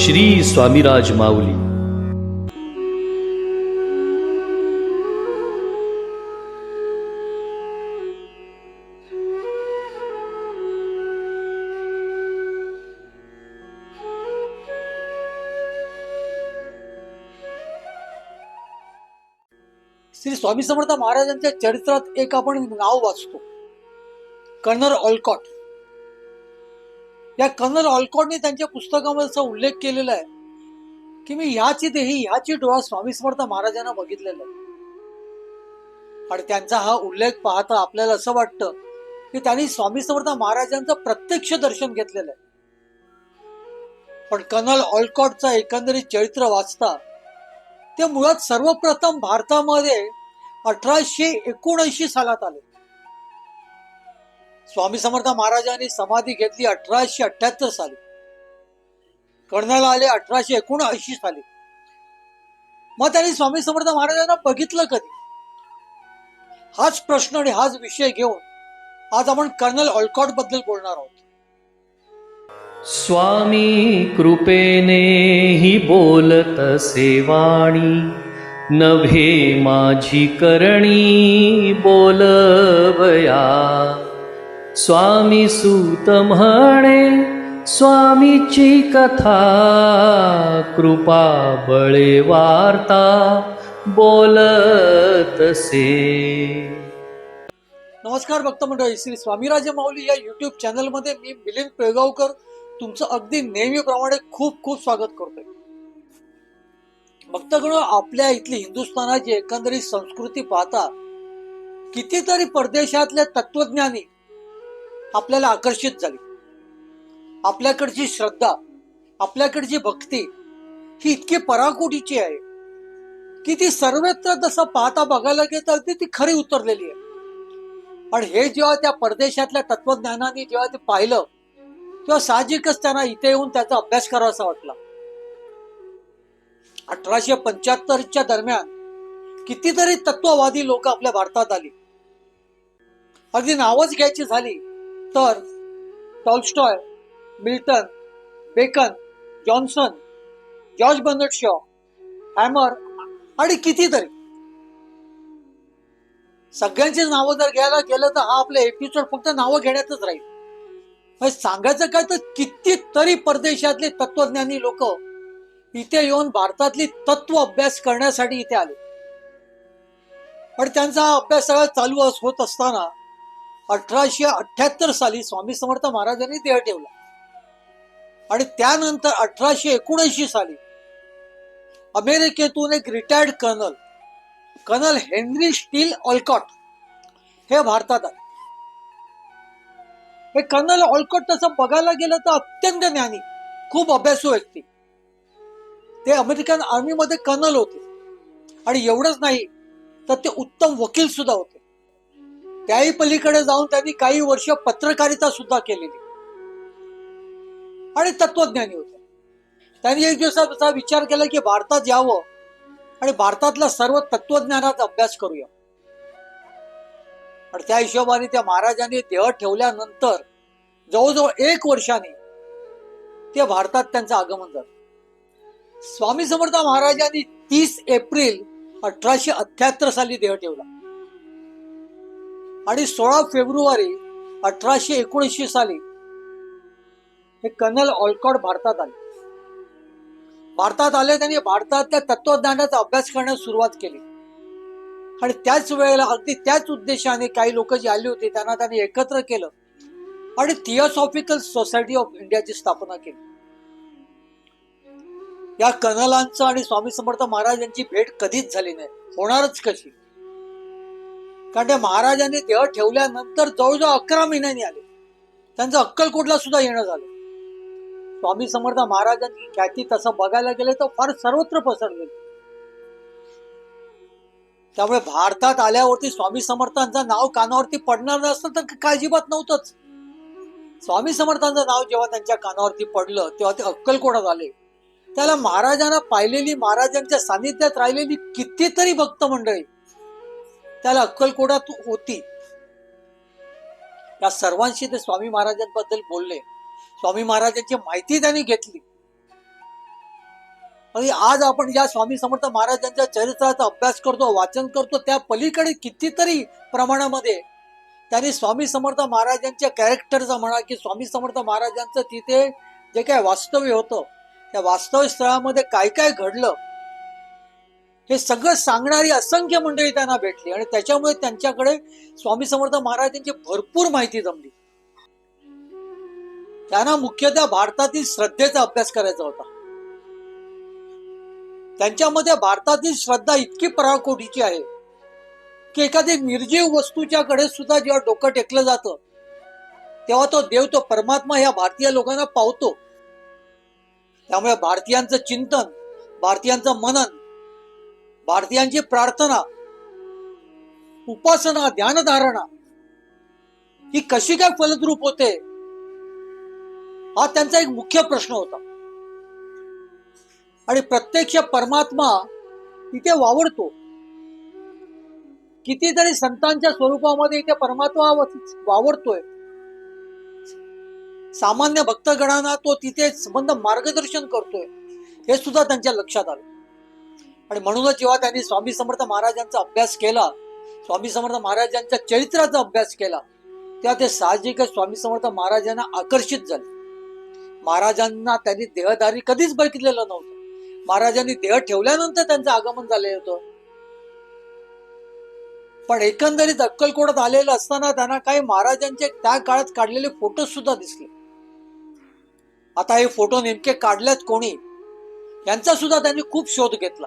श्री स्वामीराज माऊली. श्री स्वामी समर्थ महाराजांच्या चरित्रात एक आपण नाव वाचतो. कर्नर ऑलकॉट या कर्नल ऑलकॉटने त्यांच्या पुस्तकामध्ये असा उल्लेख केलेला आहे की मी ह्याची देही ह्याची डोळा स्वामी समर्थ महाराजांना बघितलेला आहे. आणि त्यांचा हा उल्लेख पाहता आपल्याला असं वाटतं की त्यांनी स्वामी समर्थ महाराजांचं प्रत्यक्ष दर्शन घेतलेलं आहे. पण कर्नल ऑलकॉटचा एकंदरीत चरित्र वाचता ते मुळात सर्वप्रथम भारतामध्ये अठराशे एकोणऐंशी सालात आले. स्वामी समर्थ महाराजांनी समाधी घेतली अठराशे अठ्याहत्तर साली. कर्नल आले अठराशे एकोणऐंशी साली. मग त्यांनी स्वामी समर्थ महाराजांना बघितलं कधी? हाच प्रश्न आणि हाच विषय घेऊन आज आपण कर्नल ऑलकॉटबद्दल बोलणार आहोत. स्वामी कृपेने हि बोलत सेवाणी नभे माझी करणी बोलवया. स्वामी सूत म्हणे स्वामीची कथा कृपा बळे वार्ता बोलतसे नमस्कार भक्त मंडळी श्री स्वामीराज माऊली या युट्यूब चॅनलमध्ये मी मिलिंद पेळगावकर तुमचं अगदी नेहमीप्रमाणे खूप खूप स्वागत करतोय. भक्तगण आपल्या इथली हिंदुस्थानाची एकंदरीत संस्कृती पाहता कितीतरी परदेशातल्या तत्वज्ञानी आपल्याला आकर्षित झाली. आपल्याकडची श्रद्धा आपल्याकडची भक्ती ही इतकी पराकोटीची आहे की ती सर्वत्र जसं पाहता बघायला गेलं ती ती खरी उतरलेली आहे. पण हे जेव्हा त्या परदेशातल्या तत्वज्ञानाने जेव्हा ते पाहिलं तेव्हा साहजिकच त्यांना इथे येऊन त्याचा अभ्यास करावासा वाटला. अठराशे पंच्याहत्तरच्या दरम्यान कितीतरी तत्ववादी लोक आपल्या भारतात आली. अगदी नावच घ्यायची झाली तर Tolstoy Milton Bacon Johnson George Bernard Shaw Hammer आणि कितीतरी. सगळ्यांची नावं जर घ्यायला गेलं तर हा आपला एपिसोड फक्त नावं घेण्यातच राहील. सांगायचं काय तर कितीतरी परदेशातले तत्वज्ञानी लोक इथे येऊन भारतातली तत्व अभ्यास करण्यासाठी इथे आले. पण त्यांचा हा अभ्यास सगळा चालू अस- होत असताना अठराशे अठ्याहत्तर साली स्वामी समर्थ महाराजांनी देह ठेवला. आणि त्यानंतर अठराशे एकोणऐंशी साली अमेरिकेतून एक retired colonel colonel Henry Steel Olcott हे भारतात आले. हे कर्नल ऑलकॉट तसं बघायला गेलं तर अत्यंत ज्ञानी खूप अभ्यासू व्यक्ती. ते अमेरिकन आर्मीमध्ये कर्नल होते. आणि एवढंच नाही तर ते उत्तम वकील सुद्धा होते. त्याही पलीकडे जाऊन त्यांनी काही वर्ष पत्रकारिता सुद्धा केलेली. आणि तत्वज्ञानी होते. त्यांनी एक दिवसाचा विचार केला की भारतात यावं आणि भारतातल्या सर्व तत्वज्ञानाचा अभ्यास करूया. आणि त्या हिशोबाने त्या महाराजांनी देह ठेवल्यानंतर जवळजवळ एक वर्षाने ते भारतात त्यांचं आगमन झालं. स्वामी समर्थ महाराजांनी तीस एप्रिल अठराशे अठ्याहत्तर साली देह ठेवला. आणि सोळा फेब्रुवारी अठराशे एकोणीसशे साली हे कर्नल ऑलकॉट भारतात आले. भारतात आले त्यांनी भारतातल्या तत्वज्ञानाचा अभ्यास करण्यास सुरुवात केली. आणि त्याच वेळेला अगदी त्याच उद्देशाने काही लोक जी आली होती त्यांना त्यांनी एकत्र केलं आणि थिओसॉफिकल सोसायटी ऑफ इंडियाची स्थापना केली. या कर्नलांचं आणि स्वामी समर्थ महाराज यांची भेट कधीच झाली नाही. होणारच कशी? कारण त्या महाराजांनी देह ठेवल्यानंतर जवळजवळ अकरा महिन्यांनी आले. त्यांचं अक्कलकोटला सुद्धा येणं झालं स्वामी समर्थ महाराजांची ख्याती तसं बघायला गेलं तर फार सर्वत्र पसरलेली त्यामुळे भारतात आल्यावरती स्वामी समर्थांचं नाव कानावरती पडणार नसतं तर काय अजिबात नव्हतंच. स्वामी समर्थांचं नाव जेव्हा त्यांच्या कानावरती पडलं तेव्हा ते अक्कलकोटात आले? त्याला महाराजांना पाहिलेली महाराजांच्या सानिध्यात राहिलेली कितीतरी भक्त मंडळी त्याला अक्कलकोडात होती. या सर्वांशी ते स्वामी महाराजांबद्दल बोलले. स्वामी महाराजांची माहिती त्यांनी घेतली. आणि आज आपण या स्वामी समर्थ महाराजांच्या चरित्राचा अभ्यास करतो वाचन करतो त्या पलीकडे कितीतरी प्रमाणामध्ये त्यांनी स्वामी समर्थ महाराजांच्या कॅरेक्टरचा म्हणा की स्वामी समर्थ महाराजांचं तिथे जे काय वास्तव्य होतं त्या वास्तव्य स्थळामध्ये काय काय घडलं हे सगळं सांगणारी असंख्य मंडळी त्यांना भेटली आणि त्याच्यामुळे त्यांच्याकडे स्वामी समर्थ महाराजांची भरपूर माहिती जमली. त्यांना मुख्यतः भारतातील श्रद्धेचा अभ्यास करायचा होता. त्यांच्यामध्ये भारतातील श्रद्धा इतकी पराकोटीची आहे की एखादी निर्जीव वस्तूच्या कडे सुद्धा जेव्हा डोकं टेकलं जातं तेव्हा तो देव तो परमात्मा ह्या भारतीय लोकांना पावतो. त्यामुळे भारतीयांचं चिंतन भारतीयांचं मनन भारतीयांची प्रार्थना उपासना ध्यानधारणा ही कशी काय फलद्रूप होते? हा त्यांचा एक मुख्य प्रश्न होता. आणि प्रत्यक्ष परमात्मा तिथे वावरतो. कितीतरी संतांच्या स्वरूपामध्ये इथे परमात्मा वावरतोय. सामान्य भक्तगणांना तो तिथे संबंध मार्गदर्शन करतोय. हे सुद्धा त्यांच्या लक्षात आलं. आणि म्हणूनच जेव्हा त्यांनी स्वामी समर्थ महाराजांचा अभ्यास केला स्वामी समर्थ महाराजांच्या चरित्राचा अभ्यास केला तेव्हा ते साहजिकच स्वामी समर्थ महाराजांना आकर्षित झाले. महाराजांना त्यांनी देहधारी कधीच बघितलेलं नव्हतं. महाराजांनी देह ठेवल्यानंतर त्यांचं आगमन झालेलं होतं. पण एकंदरीत अक्कलकोटात आलेलं असताना त्यांना काही महाराजांचे त्या काळात काढलेले फोटो सुद्धा दिसले. आता हे फोटो नेमके काढल्यात कोणी? यांचा सुद्धा त्यांनी खूप शोध घेतला.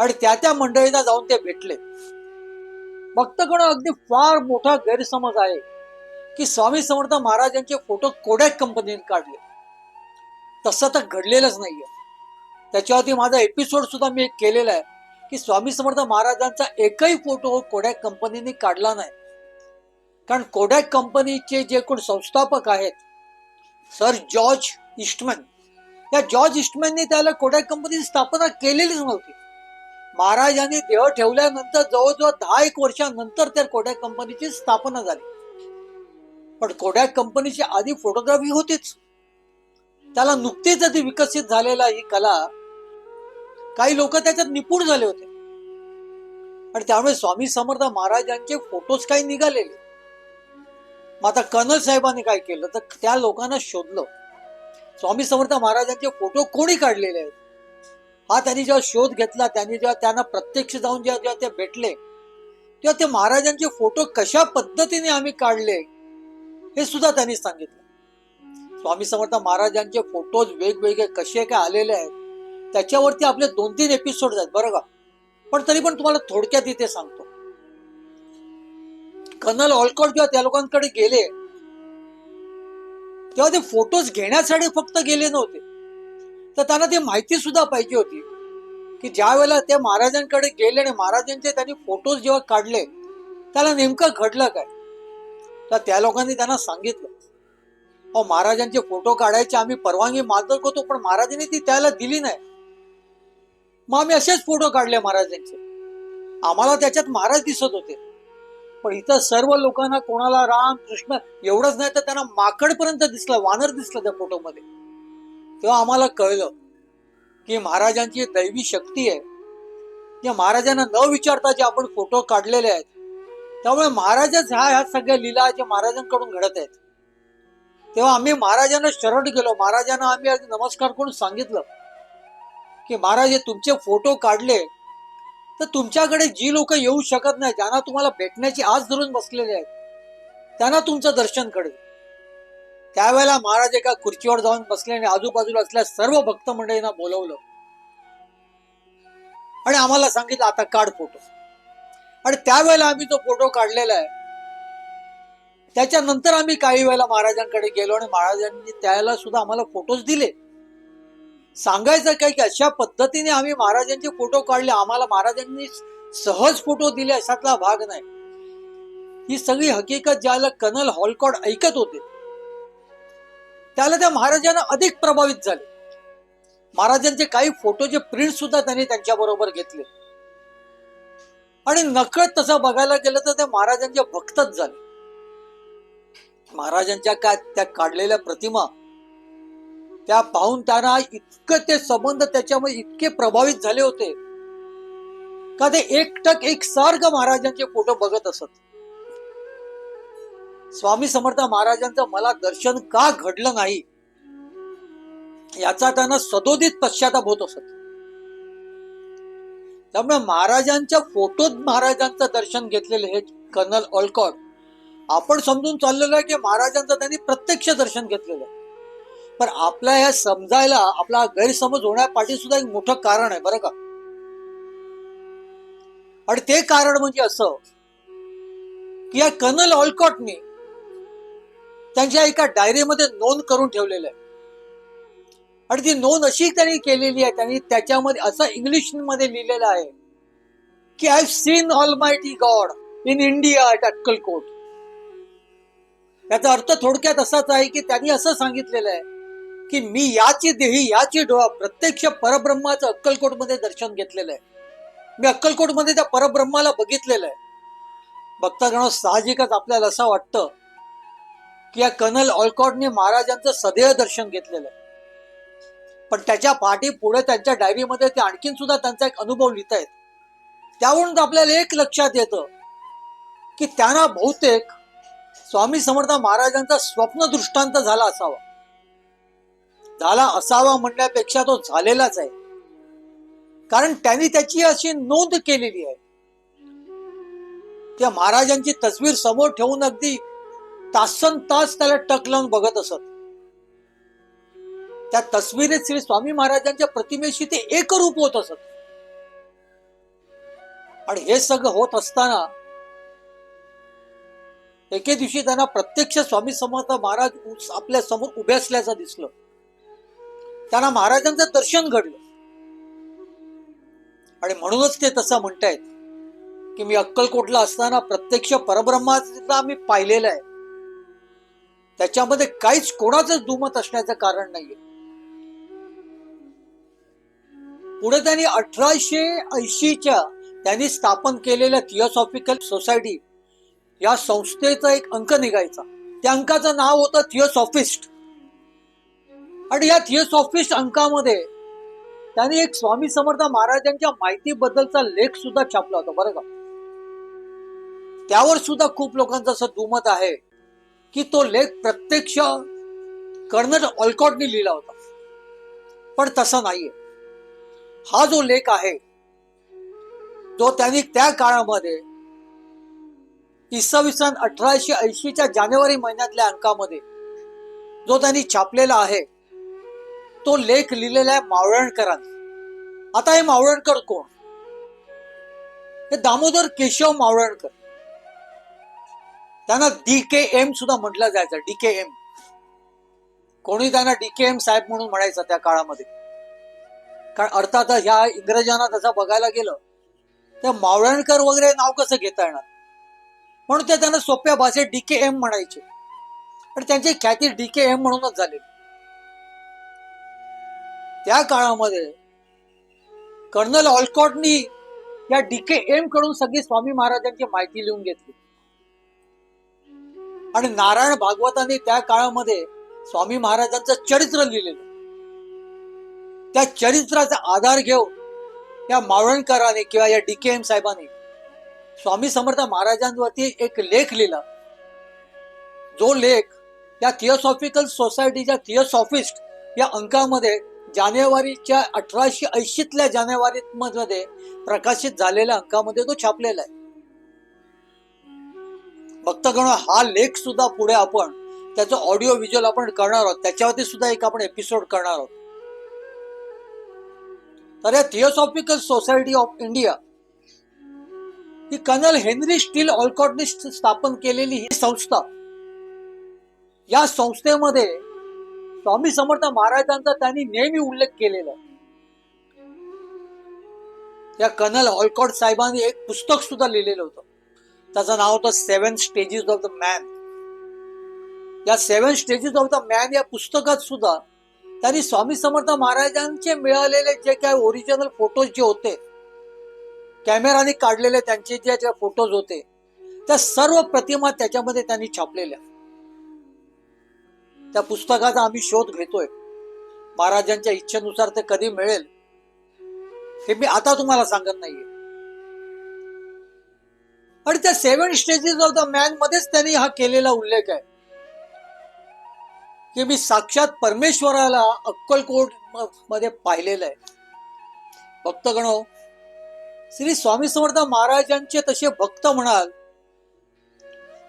आणि त्या त्या मंडळींना जाऊन ते भेटले. भक्तगण अगदी फार मोठा गैरसमज आहे की स्वामी समर्थ महाराजांचे फोटो कोडॅक कंपनीने काढले. तसं तर घडलेलंच नाहीये. त्याच्यावरती माझा एपिसोड सुद्धा मी एक केलेला आहे की स्वामी समर्थ महाराजांचा एकही फोटो कोडॅक कंपनीने काढला नाही. कारण कोडॅक कंपनीचे जे कोण संस्थापक आहेत सर जॉर्ज इस्टमॅन या जॉर्ज इस्टमॅनने त्याला कोडॅक कंपनीची स्थापना केलेलीच नव्हती. महाराजांनी देह ठेवल्यानंतर जवळजवळ दहा एक वर्षानंतर त्या कोडॅक कंपनीची स्थापना झाली. पण कोडॅक कंपनीची आधी फोटोग्राफी होतीच. त्याला नुकतीच आधी विकसित झालेला ही कला काही लोक त्याच्यात निपुण झाले होते. आणि त्यामुळे स्वामी समर्थ महाराजांचे फोटोज काही निघालेले. मग आता कर्नल साहेबांनी काय केलं? तर त्या लोकांना शोधलं. स्वामी समर्थ महाराजांचे फोटो कोणी काढलेले आहेत? हा त्यांनी जेव्हा शोध घेतला त्यांनी जेव्हा त्यांना प्रत्यक्ष जाऊन जेव्हा जेव्हा ते भेटले तेव्हा ते महाराजांचे फोटो कशा पद्धतीने आम्ही काढले हे सुद्धा त्यांनी सांगितलं. स्वामी समर्थ महाराजांचे फोटोज वेगवेगळे कसे काय आलेले आहेत त्याच्यावरती आपले दोन तीन एपिसोड आहेत बरं का? पण तरी पण तुम्हाला थोडक्यात इथे सांगतो. कर्नल ऑलकॉट जेव्हा त्या लोकांकडे गेले तेव्हा ते फोटोज घेण्यासाठी फक्त गेले नव्हते. तर त्यांना ती माहिती सुद्धा पाहिजे होती. की ज्या वेळेला ते महाराजांकडे गेले आणि महाराजांचे त्यांनी फोटोज जेव्हा काढले त्याला नेमकं घडलं काय? तर त्या लोकांनी त्यांना सांगितलं. अहो महाराजांचे फोटो काढायचे आम्ही परवानगी मागत होतो पण महाराजांनी ती त्याला दिली नाही. मग आम्ही असेच फोटो काढले महाराजांचे. आम्हाला त्याच्यात महाराज दिसत होते. पण इथं सर्व लोकांना कोणाला राम कृष्ण एवढंच नाही तर त्यांना माकडपर्यंत दिसलं वानर दिसलं त्या फोटोमध्ये तेव्हा आम्हाला कळलं की महाराजांची दैवी शक्ती आहे. त्या महाराजांना न विचारता जे आपण फोटो काढलेले आहेत त्यामुळे महाराजच ह्या ह्या सगळ्या लीला जे महाराजांकडून घडत आहेत. तेव्हा आम्ही महाराजांना शरण गेलो. महाराजांना आम्ही अगदी नमस्कार करून सांगितलं की महाराज हे तुमचे फोटो काढले तर तुमच्याकडे जी लोक येऊ शकत नाही ज्यांना तुम्हाला भेटण्याची आस धरून बसलेले आहेत त्यांना तुमचं दर्शन कळेल त्यावेळेला महाराज एका खुर्चीवर जाऊन बसले आणि आजूबाजूला असल्या सर्व भक्त मंडळींना बोलवलं. आणि आम्हाला सांगितलं आता काढ फोटो. आणि त्यावेळेला आम्ही तो फोटो काढलेला आहे त्याच्यानंतर आम्ही काही वेळेला महाराजांकडे गेलो आणि महाराजांनी त्यावेळेला सुद्धा आम्हाला फोटोज दिले. सांगायचं काय की अशा पद्धतीने आम्ही महाराजांचे फोटो काढले. आम्हाला महाराजांनी सहज फोटो दिले अशातला भाग नाही. ही सगळी हकीकत ज्याला कर्नल हॉलकॉड ऐकत होते त्याला त्या महाराजांना अधिक प्रभावित झाले. महाराजांचे काही फोटोचे प्रिंट सुद्धा त्यांनी त्यांच्या बरोबर घेतले. आणि नकळत तसं बघायला गेलं तर ते महाराजांचे भक्तच झाले. महाराजांच्या काय त्या काढलेल्या प्रतिमा त्या पाहून त्यांना इतकं ते संबंध त्याच्यामध्ये इतके प्रभावित झाले होते. का ते एकटक एक सार्ग महाराजांचे फोटो बघत असत. स्वामी समर्थ महाराजांचं मला दर्शन का घडलं नाही? याचा त्यांना सदोदित पश्चाताप होत असत. त्यामुळे महाराजांच्या फोटोत महाराजांचं दर्शन घेतलेले हे कर्नल ऑलकॉट आपण समजून चाललेलं आहे की महाराजांचं त्यांनी प्रत्यक्ष दर्शन घेतलेलं आहे. पण आपल्या ह्या समजायला आपला गैरसमज होण्यापाठी सुद्धा एक मोठं कारण आहे बरं का? आणि ते कारण म्हणजे असं की या कर्नल ऑलकॉटने त्यांच्या एका डायरीमध्ये नोंद करून ठेवलेलं आहे. आणि ती नोंद अशी त्यांनी केलेली आहे त्यांनी त्याच्यामध्ये असं इंग्लिशमध्ये लिहिलेलं आहे की I seen almighty God in India at Akkalkot याचा अर्थ थोडक्यात असाच आहे की त्यांनी असं सांगितलेलं आहे की मी याची देही याची डोळा प्रत्यक्ष परब्रह्माचं अक्कलकोटमध्ये दर्शन घेतलेलं आहे. मी अक्कलकोटमध्ये त्या परब्रह्माला बघितलेलं आहे. बघता साहजिकच आपल्याला असं वाटतं की या कर्नल ऑलकॉटने महाराजांचं सदैव दर्शन घेतलेलं आहे. पण त्याच्या पाठी पुढे त्यांच्या डायरीमध्ये ते आणखीन सुद्धा त्यांचा एक अनुभव लिहित आहेत त्यावरून आपल्याला एक लक्षात येतं की त्यांना बहुतेक स्वामी समर्थ महाराजांचा स्वप्न दृष्टांत झाला असावा. झाला असावा म्हणण्यापेक्षा तो झालेलाच आहे. कारण त्यांनी त्याची अशी नोंद केलेली आहे. त्या महाराजांची तस्वीर समोर ठेवून अगदी तासन तास त्याला टक लावून बघत असत. त्या तस्वीरेत श्री स्वामी महाराजांच्या प्रतिमेशी ते एकरूप होत असत. आणि हे सगळं होत असताना एके दिवशी त्यांना प्रत्यक्ष स्वामी समर्थ महाराज आपल्यासमोर उभे असल्याचं दिसलं. त्यांना महाराजांचं दर्शन घडलं. आणि म्हणूनच ते तसं म्हणतायत की मी अक्कलकोटला असताना प्रत्यक्ष परब्रह्माचा मी पाहिलेलं आहे. त्याच्यामध्ये काहीच कोणाचं दुमत असण्याचं कारण नाहीये. पुढे त्यांनी अठराशे ऐंशीच्या त्यांनी स्थापन केलेल्या थिओसॉफिकल सोसायटी या संस्थेचा एक अंक निघायचा. त्या अंकाचं नाव होतं थिओसॉफिस्ट आणि या थिओसॉफिस्ट अंकामध्ये त्यांनी एक स्वामी समर्थ महाराजांच्या माहितीबद्दलचा लेख सुद्धा छापला होता बरं का? त्यावर सुद्धा खूप लोकांचं असं दुमत आहे. की तो लेख प्रत्यक्ष कर्नल ऑलकॉटने लिहिला होता. पण तसं नाहीये. हा जो लेख आहे तो त्यांनी त्या काळामध्ये इसवी सन अठराशे ऐंशीच्या जानेवारी महिन्यातल्या अंकामध्ये जो त्यांनी छापलेला आहे तो लेख लिहिलेला आहे मावळणकरांनी. आता हे मावळणकर कोण? हे दामोदर केशव मावळणकर. त्यांना डी के एम सुद्धा म्हटलं जायचं डी के एम कोणी त्यांना डी के एम साहेब म्हणून म्हणायचं त्या काळामध्ये. कारण अर्थात ह्या इंग्रजांना तसं बघायला गेलं तर मावळणकर वगैरे नाव कसं घेता येणार? म्हणून ते त्यांना सोप्या भाषेत डी के एम म्हणायचे. आणि त्यांची ख्याती डी के एम म्हणूनच झालेली त्या काळामध्ये कर्नल ऑलकॉटनी या डी के एमकडून सगळी स्वामी महाराजांची माहिती लिहून घेतली. आणि नारायण भागवतांनी त्या काळामध्ये स्वामी महाराजांचं चरित्र लिहिलेलं. त्या चरित्राचा आधार घेऊन या मावळणकराने किंवा या डी के एम साहेबांनी स्वामी समर्थ महाराजांवरती एक लेख लिहिला. जो लेख या थिओसॉफिकल सोसायटीच्या थिओसॉफिस्ट या अंकामध्ये जानेवारीच्या अठराशे ऐंशीतल्या जानेवारी मध्ये प्रकाशित झालेल्या अंकामध्ये तो छापलेला आहे. भक्तगण हा लेख सुद्धा पुढे आपण त्याचं ऑडिओ व्हिज्युअल आपण करणार आहोत. त्याच्यावरती सुद्धा एक आपण एपिसोड करणार आहोत. तर या थिओसॉफिकल सोसायटी ऑफ इंडिया ही कर्नल हेनरी स्टील ऑलकॉटने स्थापन केलेली ही संस्था या संस्थेमध्ये स्वामी समर्थ महाराजांचा त्यांनी नेहमी उल्लेख केलेला त्या या कर्नल ऑलकॉट साहेबांनी एक पुस्तक सुद्धा लिहिलेलं होतं. त्याचं नाव होतं seven stages of the man या seven stages of the man या पुस्तकात सुद्धा त्यांनी स्वामी समर्थ महाराजांचे मिळालेले जे काय ओरिजिनल फोटोज जे होते कॅमेराने काढलेले त्यांचे जे जे फोटोज होते त्या सर्व प्रतिमा त्याच्यामध्ये त्यांनी छापलेल्या. त्या पुस्तकाचा आम्ही शोध घेतोय. महाराजांच्या इच्छेनुसार ते कधी मिळेल हे मी आता तुम्हाला सांगत नाहीये. आणि त्या seven stages of the man मध्येच त्यांनी हा केलेला उल्लेख आहे. की मी साक्षात परमेश्वराला अक्कलकोटमध्ये पाहिलेलं आहे. भक्तगणो श्री स्वामी समर्थ महाराजांचे तसे भक्त म्हणाल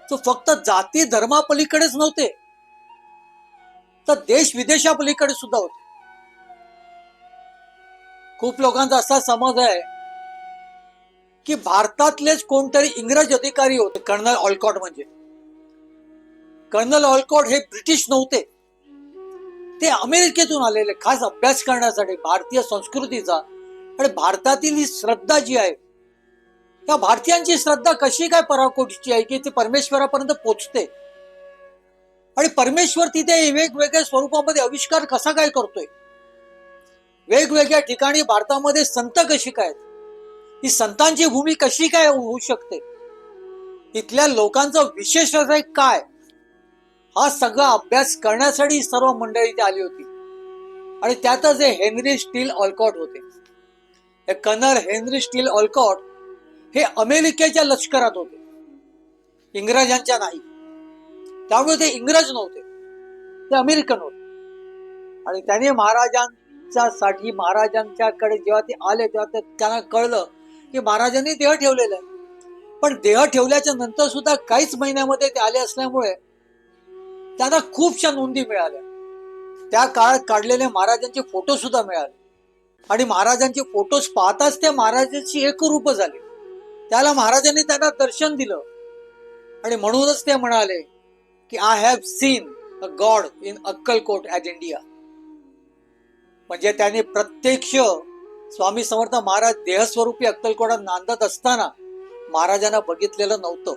तो फक्त जाती धर्मापलीकडेच नव्हते तर देश विदेशापलीकडे सुद्धा होते. खूप लोकांचा असा समज आहे की भारतातलेच कोणतरी इंग्रज अधिकारी होते कर्नल ऑलकॉट म्हणजे. कर्नल ऑलकॉट हे ब्रिटिश नव्हते. ते अमेरिकेतून आलेले खास अभ्यास करण्यासाठी भारतीय संस्कृतीचा. आणि भारतातील ही श्रद्धा जी आहे त्या भारतीयांची श्रद्धा कशी काय पराकोटीची आहे की ती परमेश्वरापर्यंत पोचते? आणि परमेश्वर तिथे वेगवेगळ्या स्वरूपामध्ये आविष्कार कसा काय करतोय? वेगवेगळ्या ठिकाणी भारतामध्ये संत कशी काय आहेत? ही संतांची भूमी कशी काय होऊ शकते? इथल्या लोकांचं विशेष काय? हा सगळा अभ्यास करण्यासाठी सर्व मंडळी इथे आली होती. आणि त्यातच हे हेनरी स्टील ऑलकॉट होते. हे कनर हेनरी स्टील ऑलकॉट हे अमेरिकेच्या लष्करात होते. इंग्रजांच्या नाही. त्यामुळे ते इंग्रज नव्हते. ते अमेरिकन होते. आणि त्याने महाराजांच्या साठी महाराजांच्याकडे जेव्हा ते आले तेव्हा ते त्यांना कळलं की महाराजांनी देह ठेवलेला आहे. पण देह ठेवल्याच्या नंतर सुद्धा काहीच महिन्यामध्ये ते आले असल्यामुळे त्यांना खूपशा नोंदी मिळाल्या. त्या काळात काढलेले महाराजांचे फोटो सुद्धा मिळाले. आणि महाराजांचे फोटोज पाहताच ते महाराजांची एकरूप झाले. त्याला महाराजांनी त्यांना दर्शन दिलं. आणि म्हणूनच ते म्हणाले की I have seen a god in Akkalkot as India म्हणजे त्याने प्रत्यक्ष स्वामी समर्थ महाराज देहस्वरूपी अक्कलकोडा नांदत असताना महाराजांना बघितलेलं नव्हतं.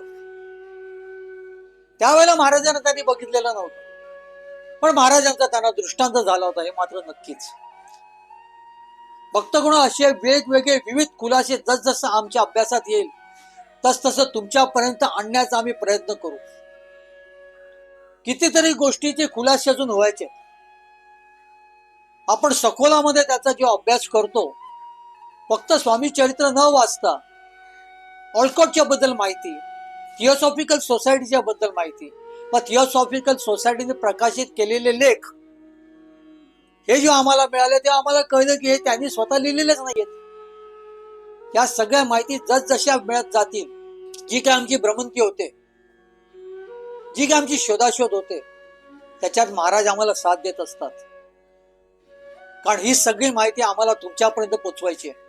त्यावेळेला महाराजांना त्यांनी बघितलेलं नव्हतं. पण महाराजांचा त्यांना दृष्टांत झाला होता हे मात्र नक्कीच. भक्तगुण असे वेगवेगळे विविध खुलासे जसजसं आमच्या अभ्यासात येईल तस तसं तुमच्यापर्यंत आणण्याचा आम्ही प्रयत्न करू. कितीतरी गोष्टीचे खुलासे अजून व्हायचे. आपण सखोलामध्ये त्याचा जो अभ्यास करतो फक्त स्वामी चरित्र न वाचता ऑलकॉटच्या बद्दल माहिती थिओसॉफिकल सोसायटीच्या बद्दल माहिती व थिओसॉफिकल सोसायटीने प्रकाशित केलेले लेख हे जेव्हा आम्हाला मिळाले तेव्हा आम्हाला कळलं की हे त्यांनी स्वतः लिहिलेलेच नाहीयेत. या सगळ्या माहिती जसजशा मिळत जातील जी काय आमची भ्रमंती होते जी काय आमची शोधाशोध होते त्याच्यात महाराज आम्हाला साथ देत असतात. कारण ही सगळी माहिती आम्हाला तुमच्यापर्यंत पोचवायची आहे.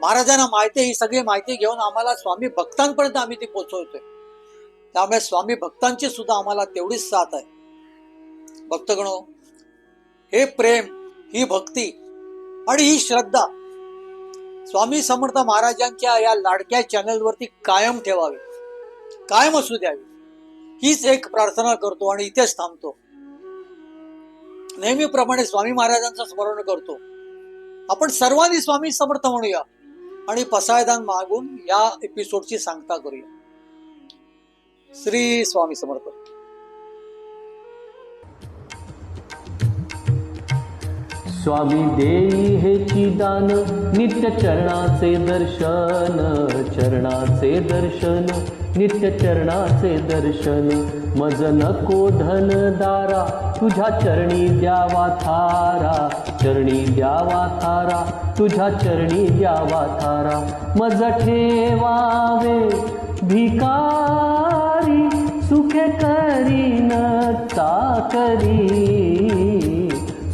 महाराजांना माहिती ही सगळी माहिती घेऊन आम्हाला स्वामी भक्तांपर्यंत आम्ही ती पोचवतोय त्यामुळे स्वामी भक्तांची सुद्धा आम्हाला तेवढीच साथ आहे. भक्तगणो हे प्रेम ही भक्ती आणि ही श्रद्धा स्वामी समर्थ महाराजांच्या या लाडक्या चॅनलवरती कायम ठेवावी कायम असू द्यावी. हीच एक प्रार्थना करतो आणि इथेच थांबतो. नेहमीप्रमाणे स्वामी महाराजांचं स्मरण करतो. आपण सर्वांनी स्वामी समर्थ म्हणूया. आणि पसायदान मागून या एपिसोडची सांगता करूया. श्री स्वामी समर्थ. स्वामी देई हे दान नित्य चरणाचे दर्शन चरणाचे दर्शन नित्य चरणाचे दर्शन. मज नको धन दारा तुझ्या चरणी द्यावा थारा. चरणी द्यावा थारा तुझ्या चरणी द्यावा थारा. मज ठेवावे भिकारी सुखे करीन चाकरी.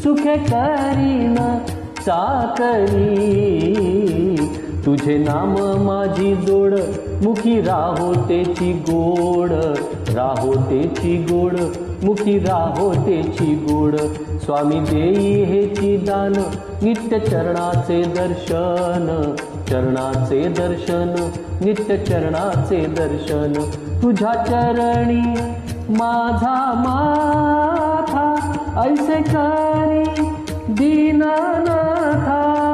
सुखे करीन चाकरी. तुझे नाम माझी जोड. मुखी राहो तेची गोड. राहोतेची गोड. मुखी राहो तेची गोड. स्वामी देई हेची दान. नित्य चरणाचे दर्शन. चरणाचे दर्शन. नित्य चरणाचे दर्शन. तुझ्या चरणी माझा माथा. ऐसे करी दीनानाथा.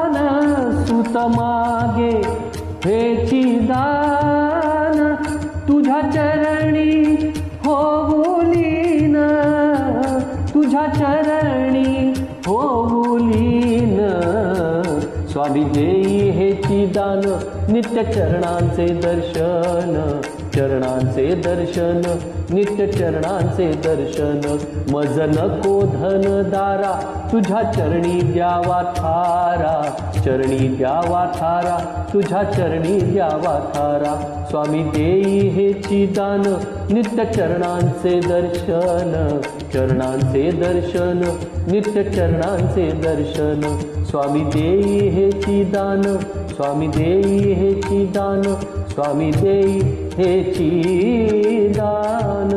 सुत मागे हेची दान तुझ्या चरणी होऊलीन तुझ्या चरणी होऊलीन स्वामी देई हेची दान नित्य चरणांचे दर्शन चरणांचे दर्शन नित्य चरणांचे दर्शन. मज नको धन दारा तुझ्या चरणी द्यावा थारा. चरणी द्यावा थारा तुझ्या चरणी द्यावा थारा. स्वामी देई हे चिदान नित्य चरणांचे दर्शन. चरणांचे दर्शन नित्य चरणांचे दर्शन. स्वामी देई हे चिदान स्वामी देई हेची दान स्वामी देई हेची दान